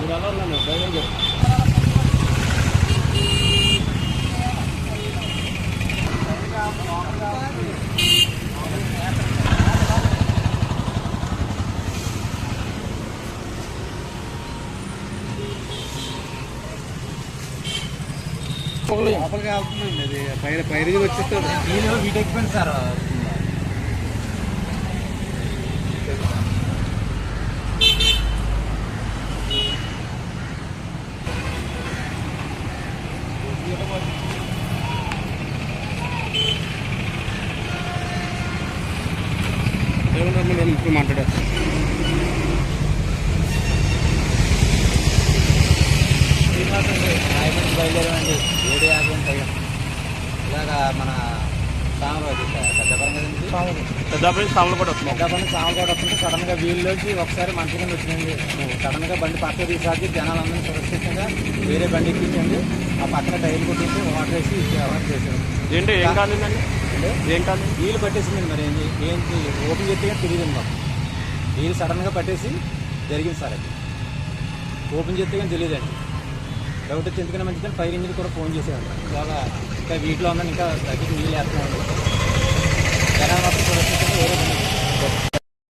మీరు ఎలా ఉన్నాను ధైర్యం చెప్పు లోపలికి వెళ్తుందండి అది పైన పైన వచ్చేస్తాడు. నేను వీటి ఎక్కిపోయింది సార్. ఇప్పుడు మాట్లాడారు రాయమండ్రి బయలుదేరామండి ఏడు యాభై ఉంటాయి. ఇలాగా మన సామరాజు పెద్దపురం కదండి పెద్దపల్లి సాములు కూడా వస్తున్నాం పెద్దపురం సామరాజు వస్తుంటే సడన్గా వీళ్ళలోకి ఒకసారి మంచి కింద వచ్చిందండి సడన్గా బండి పక్క తీసాకి జనాలందరినీ సురక్షితంగా వేరే బండి ఎక్కించండి. ఆ పక్కన టైర్ కొట్టేసి వాటర్ వేసి ఎవరైనా చేశారు. ఏంటి ఏం కాలేదండి ఏం కాలేదు వీలు పట్టేసింది మరి. ఏంటి? ఏంటి? ఓపెన్ చేస్తే తెలియదు మాకు వీలు సడన్గా పట్టేసి జరిగింది సార్ అది. ఓపెన్ చేస్తే కానీ తెలియదండి డౌట్ వచ్చి ఎందుకన్నా మంచిదని ఫైర్ ఇంజిన్ కూడా ఫోన్ చేసేవాడు ఇవాళ ఇంకా వీటిలో ఉందని ఇంకా తగ్గి నీళ్ళు వేస్తున్నాం